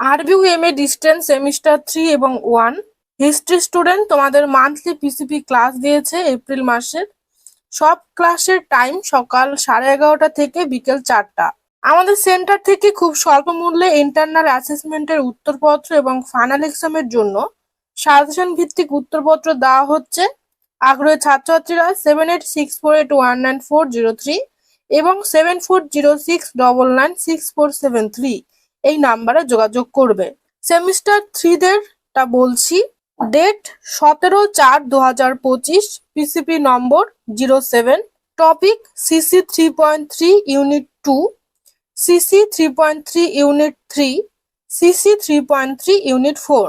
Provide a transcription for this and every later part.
RBU M A distance semester three এবং one history student তোমাদের monthly PCP class দিয়েছে April মাসের। সব ক্লাসের টাইম সকাল সাড়ে এগারোটা থেকে বিকেল চারটা। আমাদের সেন্টার থেকে খুব স্বল্প মূল্যে ইন্টারনাল অ্যাসেসমেন্টের উত্তরপত্র এবং ফাইনাল এক্সামের জন্য সাজেশন ভিত্তিক উত্তরপত্র দেওয়া হচ্ছে। আগ্রহী ছাত্রছাত্রীরা seven eight six four eight one nine four zero three এবং seven four zero six double nine six four seven three এই নাম্বারে যোগাযোগ করবে। সেমিস্টার থ্রিদের টা বলছি। ডেট সতেরো চার দু হাজার পঁচিশ PCP number zero seven. Topic CC three point three unit two CC three point three unit three CC three point three unit four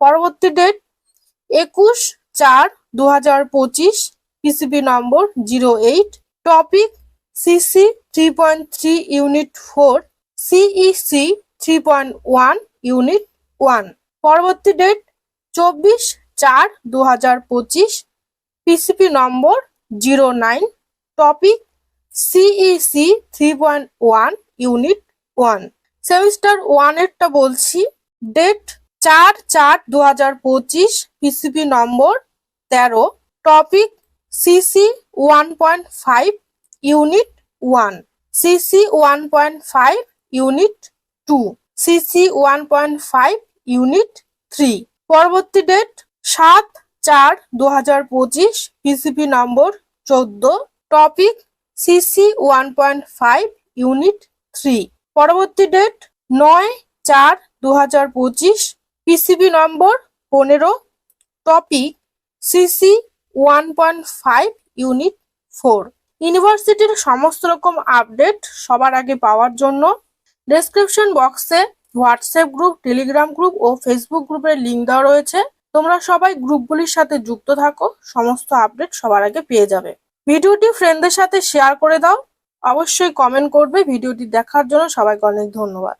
পরবর্তী ডেট একুশ চার দু হাজার পঁচিশ PCP number zero eight topic CC three point three unit four CEC three point one unit one পরবর্তী date চব্বিশ চার দু হাজার পঁচিশ PCP number zero nine topic CEC three point one unit one semester ওয়ানেরটা বলছি ডেট চার চার দু হাজার পঁচিশ পিসিপি নম্বর তেরো topic CC one point five unit one CC one point five unit two CC one point five unit three পরবর্তী date সাত চার দু হাজার পঁচিশ পিসিপি নম্বর চোদ্দ topic CC one point five unit three পরবর্তী ডেট নয় চার দু হাজার পঁচিশ পিসিবি নম্বর পনেরো topic CC one point five unit four ইউনিভার্সিটির সমস্ত রকম আপডেট সবার আগে পাওয়ার জন্য ডেসক্রিপশন বক্সে হোয়াটসঅ্যাপ গ্রুপ টেলিগ্রাম গ্রুপ ও ফেসবুক গ্রুপের লিঙ্ক দেওয়া রয়েছে। তোমরা সবাই গ্রুপগুলির সাথে যুক্ত থাকো, সমস্ত আপডেট সবার আগে পেয়ে যাবে। ভিডিওটি ফ্রেন্ডদের সাথে শেয়ার করে দাও। অবশ্যই কমেন্ট করবে, ভিডিওটি দেখার জন্য সবাইকে অনেক ধন্যবাদ।